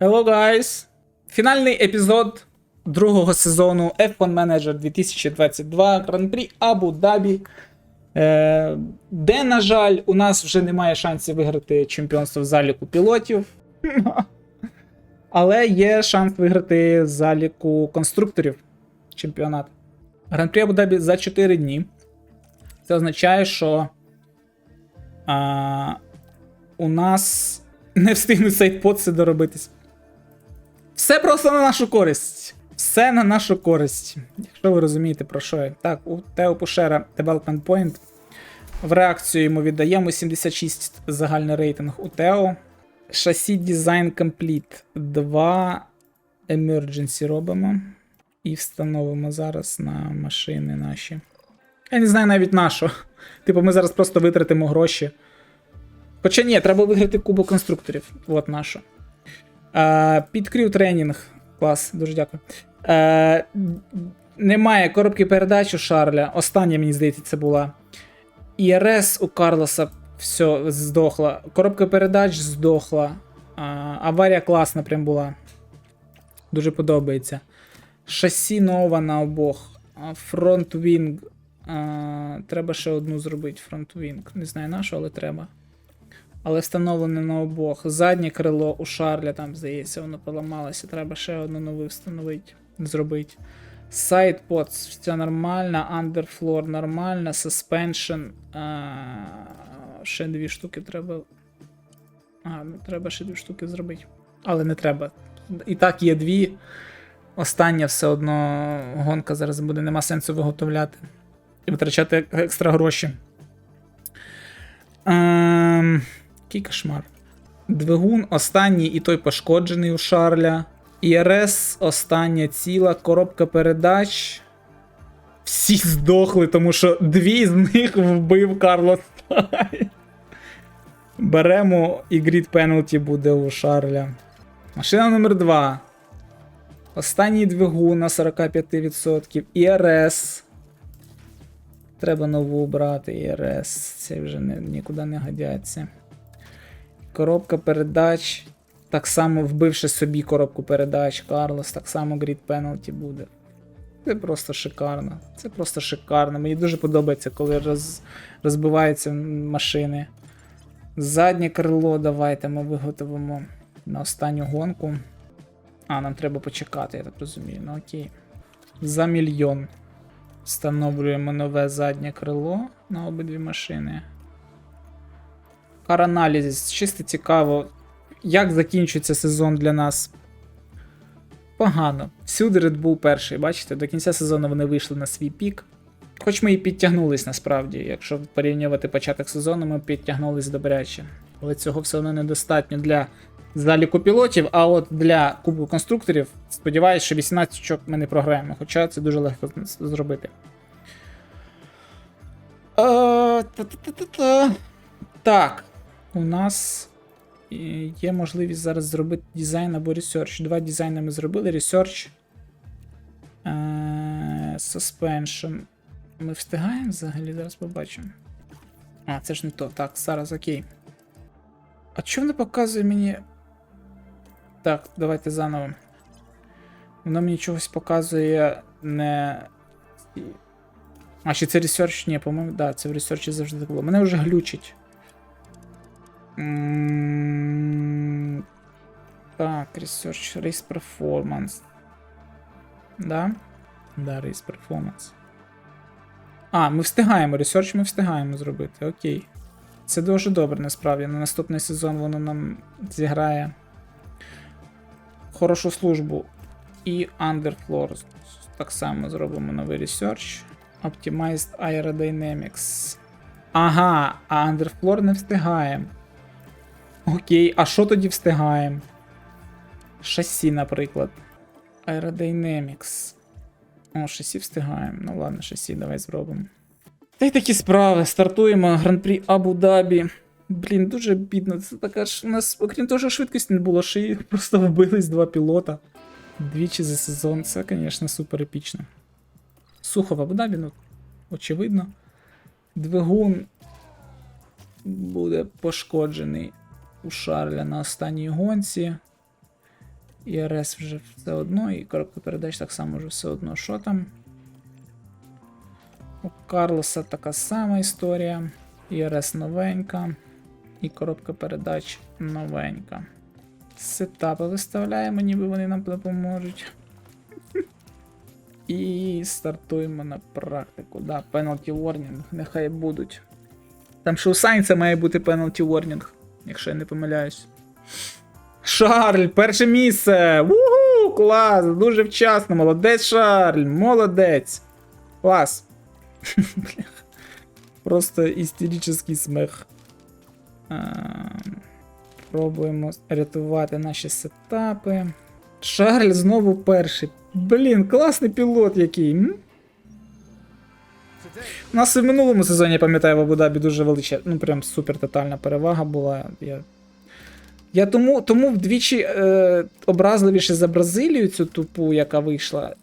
Hello, guys! Фінальний епізод другого сезону F1 Manager 2022 Гран-прі Абу-Дабі. Е, де, на жаль, у нас вже немає шансів виграти чемпіонство в заліку пілотів. Але є шанс виграти в заліку конструкторів чемпіонат. Гран-прі Абу-Дабі за 4 дні. Це означає, що а, у нас не встигнуть сейтподси доробитись. Все просто на нашу користь. Все на нашу користь. Якщо ви розумієте, про що я. Так, у Тео Пушера Development Point. В реакцію йому віддаємо 76 загальний рейтинг у Тео. Шасі Design Complete. 2 Emergency робимо. І встановимо зараз на машини наші. Я не знаю навіть на що. Типу, ми зараз просто витратимо гроші. Хоча ні, треба виграти кубок конструкторів. От на що. Е, Підкрив тренінг. Клас, дуже дякую. Е, немає коробки передач у Шарля. Остання, мені здається, це була. ІРС у Карлоса все здохла. Коробка передач здохла. А, аварія класна прям була. Дуже подобається. Шасі нова на обох. Фронтвінг. Треба ще одну зробити. Фронтвінг. Не знаю на але треба. Але встановлене на обох. Заднє крило у Шарля, там, здається, воно поламалося. Треба ще одну нову встановити, зробити. Сайдпод, все нормально. Underfloor нормально. Suspension. А, ще дві штуки треба. А, ну треба ще дві штуки зробити. Але не треба. І так є дві. Остання все одно гонка зараз буде, нема сенсу виготовляти. І витрачати екстра гроші. Ем, який кошмар. Двигун останній і той пошкоджений у Шарля. ІРС остання ціла, коробка передач. Всі здохли, тому що дві з них вбив Карлос. Беремо і грід пеналті буде у Шарля. Машина номер 2. Останній двигун на 45%. ІРС. Треба нову брати ІРС. Це вже не, нікуди не годяться. Коробка передач. Так само вбивши собі коробку передач, Карлос, так само грід пеналті буде. Це просто шикарно. Це просто шикарно. Мені дуже подобається, коли роз, розбиваються машини. Заднє крило давайте ми виготовимо на останню гонку. А, нам треба почекати, я так розумію. Ну окей. За мільйон. Встановлюємо нове заднє крило на обидві машини. Караналізис. Чисто цікаво, як закінчується сезон для нас. Погано. Всюди Red Bull перший, бачите, до кінця сезону вони вийшли на свій пік. Хоч ми і підтягнулись насправді, якщо порівнювати початок сезону, ми підтягнулись добряче. Але цього все одно недостатньо для заліку пілотів, а от для кубку конструкторів, сподіваюся, що 18 очок ми не програємо, хоча це дуже легко зробити. Е. Так, у нас е, є можливість зараз зробити дизайн або ресерч. Два дизайни ми зробили. Research. Е, Suspension. Ми встигаємо взагалі, зараз побачимо. А, це ж не то. Так, зараз окей. А чому не показує мені. Так, давайте заново. Воно мені чогось показує не. А, чи це ресерч? Ні, по-моєму, да, це в ресерчі завжди так було. Мене вже глючить. Так, research, race performance. Да? Да, race performance. А, ми встигаємо, research ми встигаємо зробити, окей. Це дуже добре, насправді. На наступний сезон воно нам зіграє хорошу службу. І Underfloor так само зробимо новий research. Optimized Aerodynamics. Ага, а Underfloor не встигаємо. Окей, а що тоді встигаємо? Шасі, наприклад. Aerodynamics. О, шасі встигаємо. Ну ладно, шасі, давай зробимо. Та й такі справи. Стартуємо гран-прі Абу-Дабі. Блін, дуже бідно. Це така ж. У нас, окрім того, що швидкості не було, ще й просто вбились два пілота. Двічі за сезон. Це, звісно, супер епічно. Сухо в Абу-Дабі, ну, очевидно. Двигун буде пошкоджений у Шарля на останній гонці. І РС вже все одно, і коробка передач так само вже все одно. Що там? У Карлоса така сама історія. І РС новенька. І коробка передач новенька. Сетапи виставляємо, ніби вони нам допоможуть. І стартуємо на практику. Да, penalty warning, нехай будуть. Там ще у Сайнца має бути penalty warning, якщо я не помиляюсь. Шарль, перше місце! Угу, клас! Дуже вчасно, молодець, Шарль! Молодець! Клас! Просто істеричний сміх. Ем, Пробуємо рятувати наші сетапи. Шарль знову перший. Блін, класний пілот який. У нас і в минулому сезоні, я пам'ятаю, в Абу-Дабі дуже величезна, ну прям супер тотальна перевага була. Я, я тому, тому вдвічі е, образливіше за Бразилію цю тупу, яка вийшла.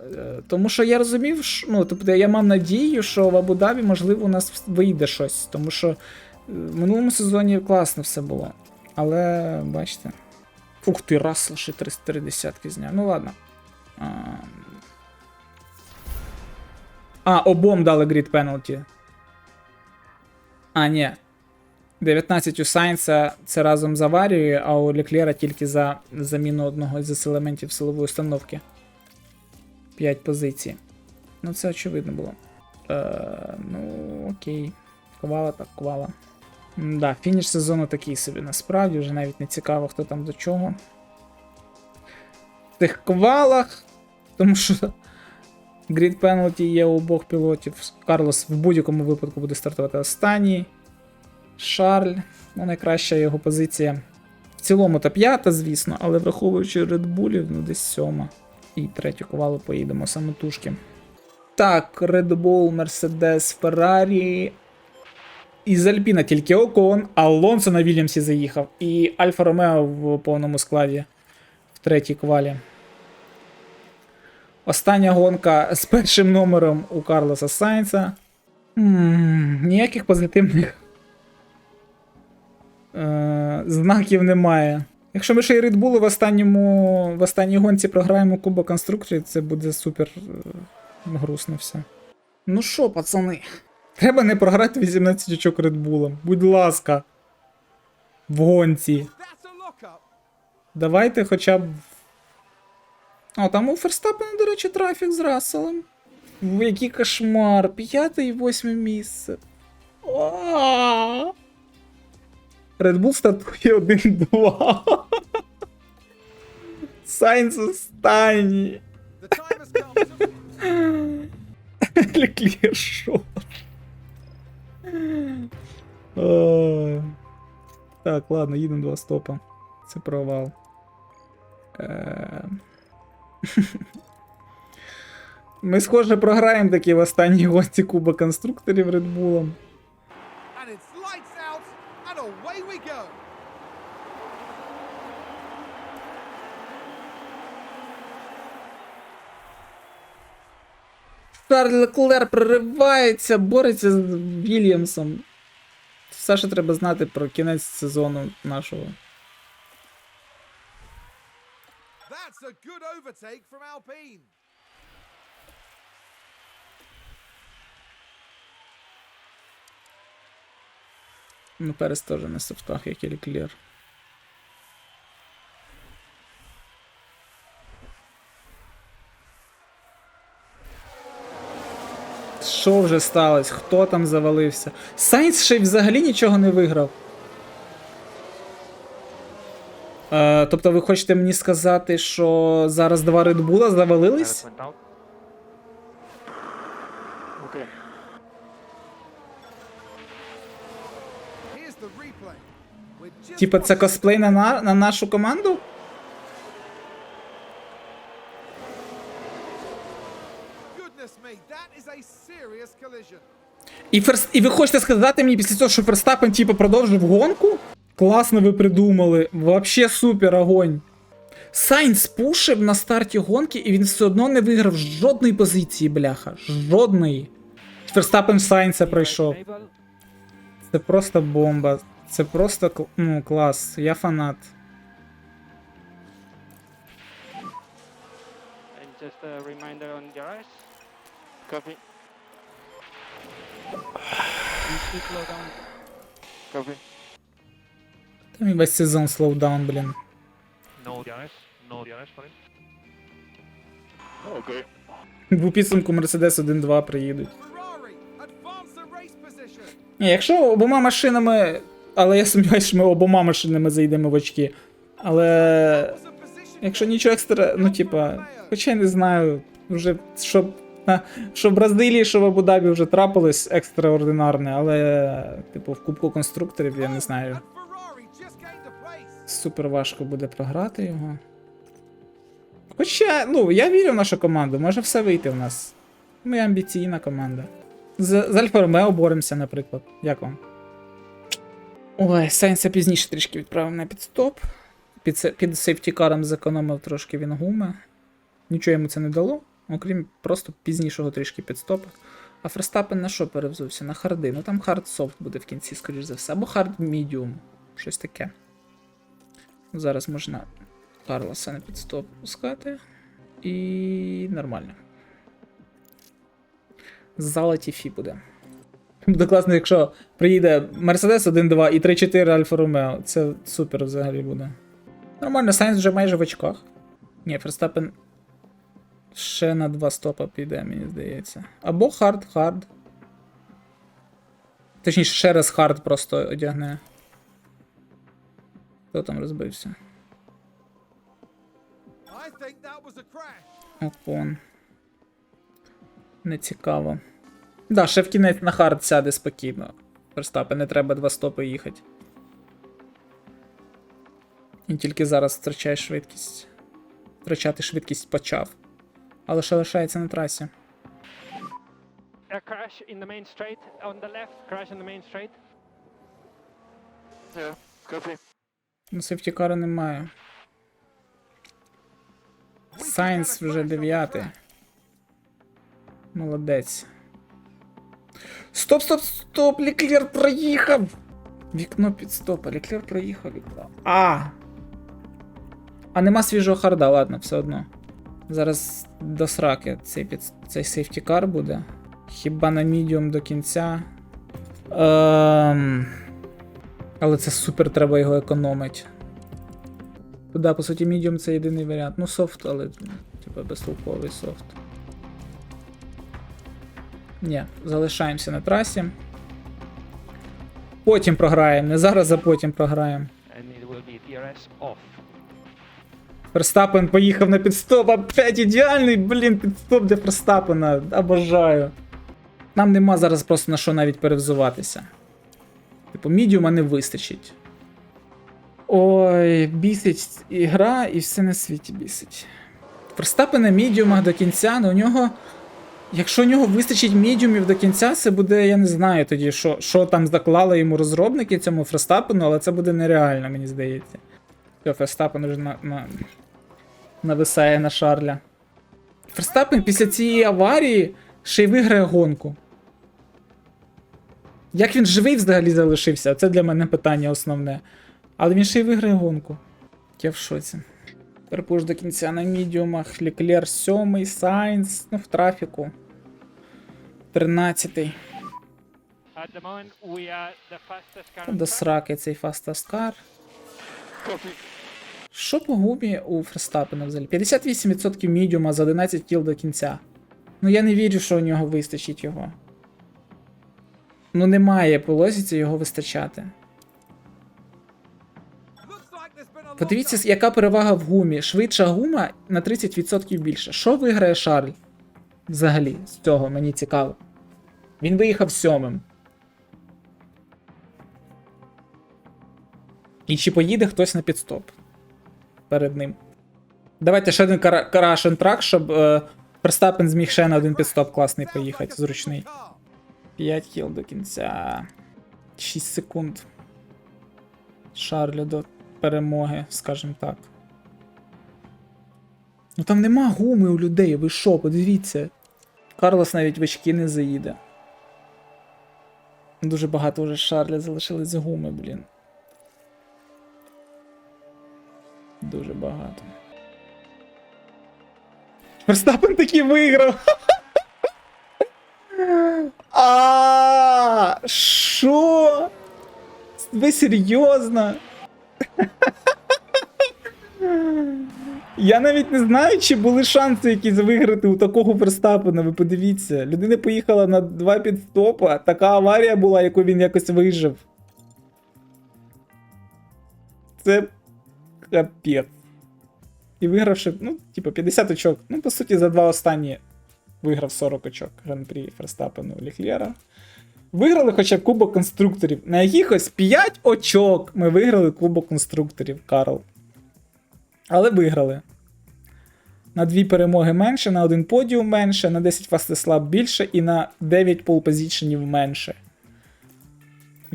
Е, тому що я розумів, що, ну, тобто я мав надію, що в Абу-Дабі, можливо, у нас вийде щось. Тому що в минулому сезоні класно все було. Але бачите. Ух ти, раз лише 33 десятки зняв. Ну ладно. А, а обом дали грід пеналті. А, ні. 19 у Сайнса це разом з аварією, а у Леклера тільки за заміну одного з елементів силової установки. 5 позицій. Ну, це очевидно було. Е, ну, окей. Ковала так, ковала. Да, фініш сезону такий собі насправді, вже навіть не цікаво, хто там до чого. В тих квалах, тому що грід пеналті є у обох пілотів. Карлос в будь-якому випадку буде стартувати останній. Шарль, ну найкраща його позиція. В цілому та п'ята, звісно, але враховуючи редбулів, ну десь сьома. І третю ковалу поїдемо самотужки. Так, Red Bull, Mercedes, Ferrari. Із Альпіна тільки Окон, Алонсо на Вільямсі заїхав. І Альфа Ромео в повному складі в третій квалі. Остання гонка з першим номером у Карлоса Сайнца. М, Ніяких позитивних е, знаків немає. Якщо ми ще й Bull в останньому в останній гонці програємо Кубок конструкторів, це буде супер е, грустно все. Ну що, пацани? Треба не програти 18 очок Red Будь ласка. В гонці. Давайте хоча б. О, там у Ферстапена, до речі, трафік з Расселом. В який кошмар. П'яте і восьме місце. А! Red Bull стартує 1-2. Сайнс останній. Леклер шо? Так, ладно, їдемо два стопа. Це провал. Е. Ми, схоже, програємо таки в останній гості Куба конструкторів Red Шарль Леклер проривається, бореться з Вільямсом. Все, що треба знати про кінець сезону нашого. That's a good overtake from Alpine. Ну, Перес теж на софтах, як і Леклер. Що вже сталося? Хто там завалився? Сайнс ще й взагалі нічого не виграв. Е, тобто ви хочете мені сказати, що зараз два Редбула завалились? Типа це косплей на, на нашу команду? І, Ферс... і ви хочете сказати мені після цього, що Ферстапен типу, продовжив гонку? Класно ви придумали. Вообще супер огонь. Сайнс пушив на старті гонки, і він все одно не виграв жодної позиції, бляха. Жодної. Ферстапен Сайнса пройшов. Це просто бомба. Це просто кл- ну, клас. Я фанат. And just a reminder on garage. Copy. Там і весь сезон слоудаун, блін. Him. Okay. В підсумку Мерседес 1-2 приїдуть. Ні, якщо обома машинами. Але я сумніваюся, що ми обома машинами зайдемо в очки. Але. Якщо нічого екстра, ну типа, хоча я не знаю, вже щоб, що в Бразилії, що в Абу-Дабі вже трапилось екстраординарне, але, типу, в Кубку конструкторів я не знаю. Супер важко буде програти його. Хоча, ну, я вірю в нашу команду, може все вийти в нас. Ми амбіційна команда. З, з Альфа Ромео боремося, наприклад. Як вам? Ой, Сайнса пізніше трішки відправив на підстоп. Під, під сейфтікаром зекономив трошки він гуми. Нічого йому це не дало, окрім просто пізнішого трішки підстопу. А Ферстапен на що перевзувся? На харди. Ну там хард софт буде в кінці, скоріш за все. Або хард медіум. Щось таке. Зараз можна Карлоса на підстоп пускати. І нормально. Зала Тіфі буде. Буде класно, якщо приїде Mercedes 1.2 і 3.4 Альфа Ромео. Це супер взагалі буде. Нормально, Сайнс вже майже в очках. Ні, Ферстапен ще на два стопа піде, мені здається. Або хард, хард. Точніше, ще раз хард просто одягне. Хто там розбився? Окон. Не цікаво. Да, ще в кінець на хард сяде спокійно. Верстапен, не треба два стопи їхати. І тільки зараз втрачає швидкість. Втрачати швидкість почав. Але ще лишається на трасі. A crash in the main straight. On the left, crash in the main straight. Yeah, copy. Ну, сефтікара немає. Сайнс вже дев'ятий. Молодець. Стоп, стоп, стоп! Ліклер проїхав! Вікно під стопа. Ліклер проїхав вікно. А! А нема свіжого харда, ладно, все одно. Зараз до сраки цей, під... цей сейфтікар буде. Хіба на мідіум до кінця. Ем... Але це супер, треба його економити. Да, по суті, medium це єдиний варіант. Ну, софт, але типа безтолковий софт. Ні, залишаємося на трасі. Потім програємо. Не зараз, а потім програємо. And it will be DRS off. Верстапен поїхав на підстоп, опять ідеальний, блін, підстоп для Верстапена. Обожаю. Нам нема зараз просто на що навіть перевзуватися. Типу, мідіума не вистачить. Ой, бісить ігра і все на світі бісить. Верстапен на мідіумах до кінця, ну у нього. Якщо у нього вистачить мідіумів до кінця, це буде, я не знаю тоді, що, що там заклали йому розробники цьому Ферстапену, але це буде нереально, мені здається. Ферстапен вже на, на, нависає на Шарля. Ферстапен після цієї аварії ще й виграє гонку. Як він живий взагалі залишився? Це для мене питання основне. Але він ще й виграє гонку. Я в шоці. Перепуш до кінця на мідіумах. Ліклер 7, Сайнс, ну в трафіку. 13. At the moment, we are the fastest car. on До сраки цей. Copy. Що по гумі у Ферстапена взагалі? 58% мідіума за 11 кіл до кінця. Ну я не вірю, що у нього вистачить його. Ну немає по лозіці його вистачати. Подивіться, яка перевага в гумі. Швидша гума на 30% більше. Що виграє Шарль? Взагалі, з цього мені цікаво. Він виїхав сьомим. І чи поїде хтось на підстоп перед ним? Давайте ще один кара- карашен трак, щоб е, зміг ще на один підстоп класний поїхати, зручний. 5 кіл до кінця. 6 секунд. Шарлю до перемоги, скажімо так. Ну там нема гуми у людей, ви що, подивіться. Карлос навіть в очки не заїде. Дуже багато вже Шарля залишились гуми, блін. Дуже багато. Верстапен таки виграв. А, що? Ви серйозно? Я навіть не знаю, чи були шанси якісь виграти у такого Верстапена. Ви подивіться. Людина поїхала на два підстопа. Така аварія була, яку він якось вижив. Це капець. І вигравши, ну, типу, 50 очок. Ну, по суті, за два останні виграв 40 очок гран-прі Ферстапену Ліхлєра. Виграли хоча б Кубок конструкторів. На якихось 5 очок ми виграли Кубок конструкторів, Карл. Але виграли. На 2 перемоги менше, на один подіум менше, на 10 фастеслаб більше і на 9 полпозішенів менше.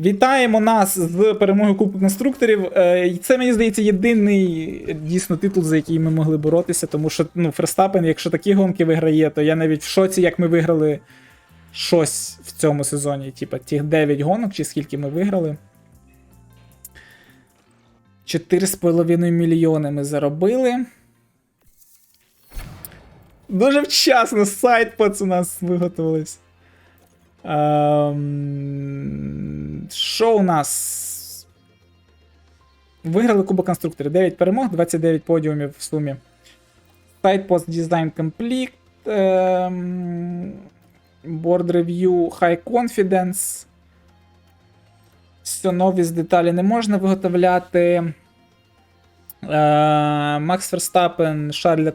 Вітаємо нас з перемогою Кубку конструкторів. Е, Це, мені здається, єдиний дійсно титул, за який ми могли боротися, тому що ну, Ферстапен, якщо такі гонки виграє, то я навіть в шоці, як ми виграли щось в цьому сезоні. Типа тих 9 гонок, чи скільки ми виграли. 4,5 мільйони ми заробили. Дуже вчасно сайт нас виготовились. Ем, Що у нас? Виграли Кубок конструкторів. 9 перемог, 29 подіумів в сумі. Сайт Post Design Complete. Ем, Board Review High Confidence. Все, нові з деталі не можна виготовляти. Е, Макс Ферстапен, Шарль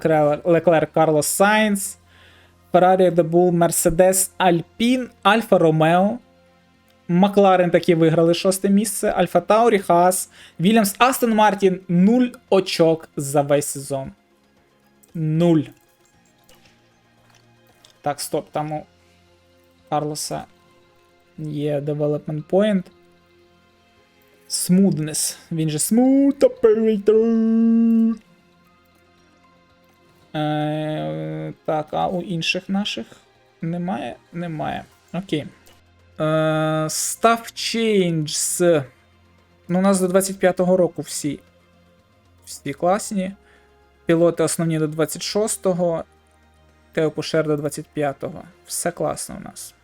Леклер, Карлос Сайнс. Red Bull, Mercedes, Alpine, Альфа Ромео. Макларен таки виграли шосте місце. Альфа Таурі, Хаас, Вільямс, Астон Мартін 0 очок за весь сезон. 0. Так, стоп, там у Карлоса є Development Point. Smoothness. Він же Smooth Operator. Е, так, а у інших наших немає? Немає. Окей. Е, Staff Changes. Ну, у нас до 25-го року всі. Всі класні. Пілоти основні до 26-го. Тео Пушер до 25-го. Все класно у нас.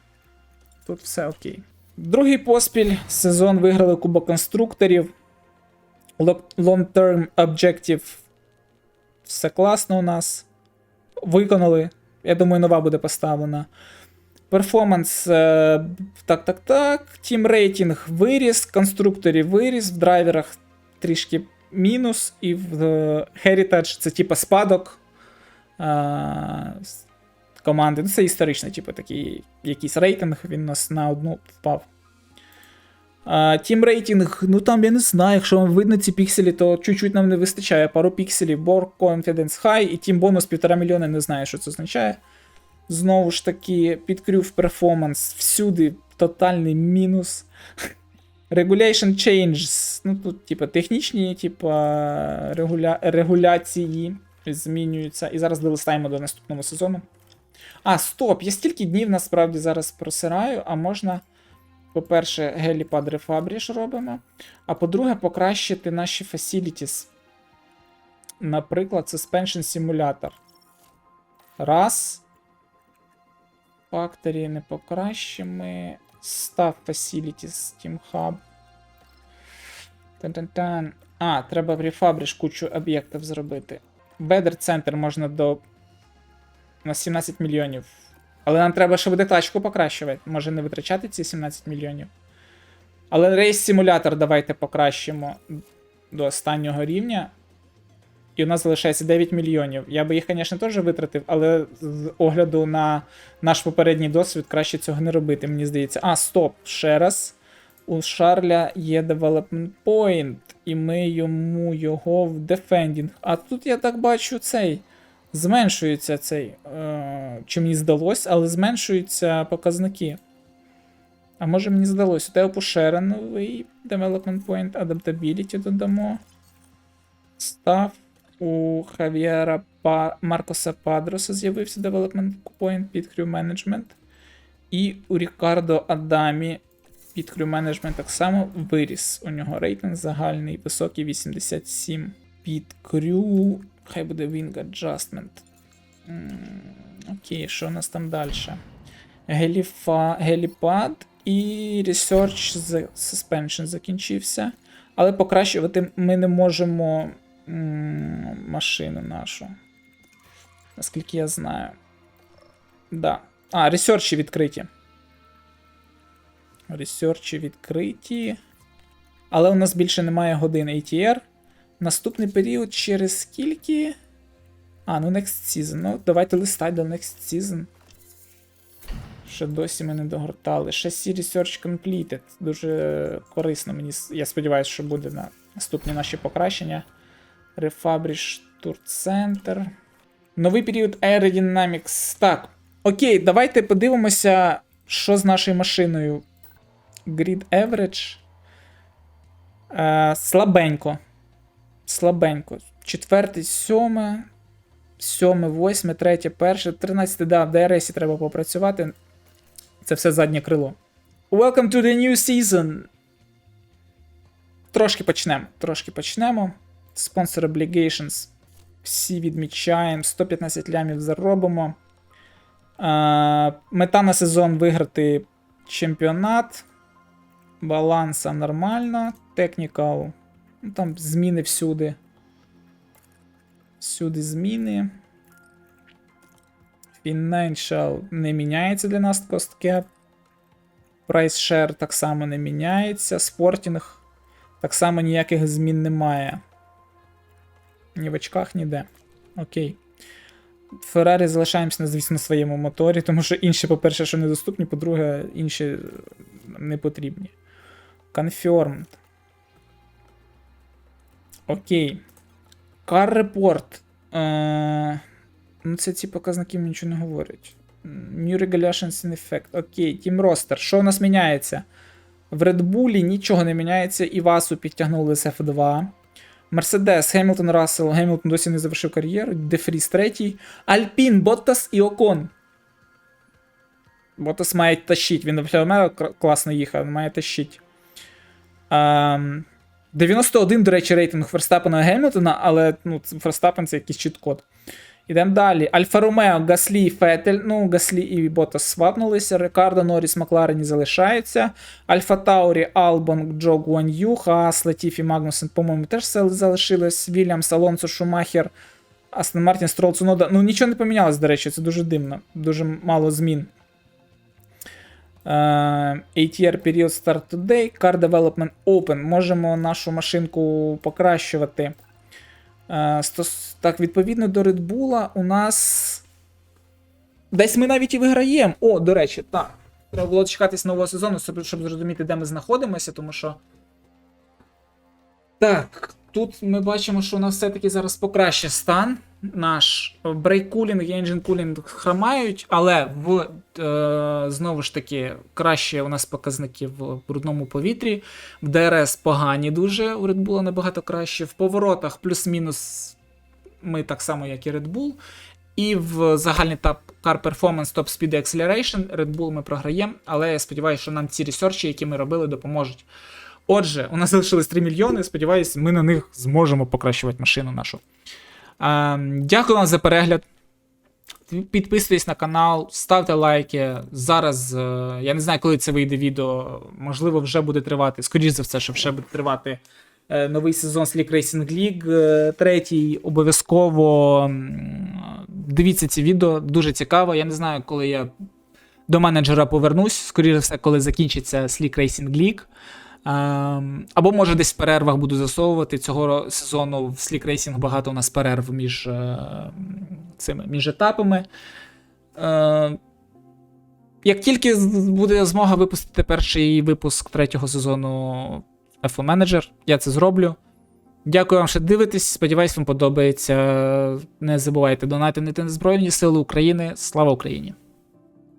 Тут все окей. Другий поспіль сезон виграли Кубок конструкторів. Long-term Objective. Все класно у нас. Виконали. Я думаю, нова буде поставлена. Перформанс. е, Так, так, так. Тім рейтинг виріс, конструкторів виріс, в драйверах трішки мінус, і в е, Heritage це типа спадок е, команди. Ну, це історично, типу, такий якийсь рейтинг, він нас на одну впав. Тім рейтинг, ну там я не знаю, якщо вам видно ці пікселі, то чуть-чуть нам не вистачає. Пару пікселів, Borg Confidence High і Team бонус 1,5 мільйона, не знаю, що це означає. Знову ж таки, підкрюв перформанс всюди тотальний мінус. Regulation changes. Ну тут, типа, технічні, типа, регуля... регуляції змінюються. І зараз долистаємо до наступного сезону. А, стоп! Я стільки днів насправді зараз просираю, а можна. По-перше, геліпад рефабріш робимо. А по-друге, покращити наші facilities. Наприклад, Suspension Simulator. Раз. Factory не покращимо. Staff Facilities Team Hub. Тан-тан-тан. А, треба в рефабріш кучу об'єктів зробити. Weather Center можна до. На 17 мільйонів. Але нам треба, щоб декладчику покращувати. Може не витрачати ці 17 мільйонів. Але рейс симулятор давайте покращимо до останнього рівня. І у нас залишається 9 мільйонів. Я би їх, звісно, теж витратив, але з огляду на наш попередній досвід краще цього не робити, мені здається. А, стоп, ще раз. У Шарля є Development Point, і ми йому його в Defending. А тут я так бачу цей. Зменшується цей. Е, чи мені здалось, але зменшуються показники. А може мені здалось, у тебе Пушера новий Development Point, Adaptability додамо. Став. У Хавіера Па... Маркоса Падроса з'явився Development Point під Crew Management. І у Рікардо Адамі Під крю менеджмент так само виріс. У нього рейтинг загальний високий 87. Під крю. Хай буде Wing Adjustment. Окей, що у нас там далі? Геліфа, геліпад і Research Suspension закінчився. Але покращувати ми не можемо машину нашу. Наскільки я знаю. Да. А, ресерчі відкриті. Ресерчі відкриті. Але у нас більше немає годин ATR. Наступний період через скільки. А, ну next season. Ну, давайте листай до next season. Ще досі ми не догортали. Шасі Research Completed. Дуже корисно. Мені, я сподіваюся, що буде на наступні наші покращення. Refurbish Tour Center. Новий період Aerodynamics. Так. Окей, давайте подивимося, що з нашою машиною. Grid Average. Е, слабенько. Слабенько. Четверте, сьоме. Сьоме, восьме, третє, перше, тринадцяте, да, в ДРСі треба попрацювати. Це все заднє крило. Welcome to the new season. Трошки почнемо. Трошки почнемо. Sponsor Obligations. Всі відмічаємо. 115 лямів заробимо. Мета на сезон виграти чемпіонат. Баланса нормально. Technical. Ну, там зміни всюди. Всюди зміни. Financial не міняється для нас cost cap. Price share так само не міняється. Спортінг так само ніяких змін немає. Ні в очках, ніде. Окей. Феррарі залишаємося, звісно, на своєму моторі, тому що інші, по-перше, що недоступні, по-друге, інші не потрібні. Confirmed. Окей. Car Report. Е, ну, це ці показники мені нічого не говорять. New Regulations in Effect. Окей, Team Roster. Що у нас міняється? В Red Bull нічого не міняється. Івасу підтягнули з F2. Мерседес, Гемілтон Рассел, Гемілтон досі не завершив кар'єру. Дефріс третій. Альпін, Боттас і Окон. Боттас має тащить. Він для мене класно їхав, має тащить. Ем, 91, до речі, рейтинг Ферстапена і Гемілтона, але ну, Ферстапен це якийсь чіт-код. Ідемо далі. Альфа Ромео, Гаслі, і Фетель. Ну, Гаслі і Ботас свапнулися. Рикардо, Норріс, Макларені залишаються. Альфа Таурі, Албон, Джо Гуан'ю, Хаас, Латіфі, Магнусен, по-моєму, теж залишилось. Вільямс, Алонсо, Шумахер, Астон Мартін, Строл, Цунода. Ну, нічого не помінялось, до речі, це дуже дивно. Дуже мало змін. Е, ATR Period Start Today, Car Development Open. Можемо нашу машинку покращувати. Е, Так, відповідно до Red Bull у нас. Десь ми навіть і виграємо. О, до речі, так. Треба було чекатись нового сезону, щоб зрозуміти, де ми знаходимося, тому що. Так, тут ми бачимо, що у нас все-таки зараз покраще стан. Наш брейк-кулінг і engine-кулінг хромають, але в, е, знову ж таки краще у нас показники в брудному повітрі. В ДРС погані дуже, у Red Bull набагато краще. В поворотах плюс-мінус ми так само, як і Red Bull. І в загальний тап Car Performance Top Speed Acceleration Red Bull ми програємо, але я сподіваюся, що нам ці ресерчі, які ми робили, допоможуть. Отже, у нас залишилось 3 мільйони. Сподіваюсь, ми на них зможемо покращувати машину нашу. А, дякую вам за перегляд. Підписуйтесь на канал, ставте лайки. Зараз е, я не знаю, коли це вийде відео. Можливо, вже буде тривати. Скоріше за все, що вже буде тривати е, новий сезон Slick Racing League. е, Третій. Обов'язково дивіться ці відео, дуже цікаво. Я не знаю, коли я до менеджера повернусь. Скоріше за все, коли закінчиться Slick Racing League. Ем, Або може десь в перервах буду засовувати. Цього сезону в Slick Racing багато у нас перерв між е, цими між етапами. Е, Як тільки буде змога випустити перший випуск третього сезону FO Manager, я це зроблю. Дякую вам, що дивитесь. Сподіваюсь, вам подобається. Не забувайте донатити на Збройні Сили України. Слава Україні!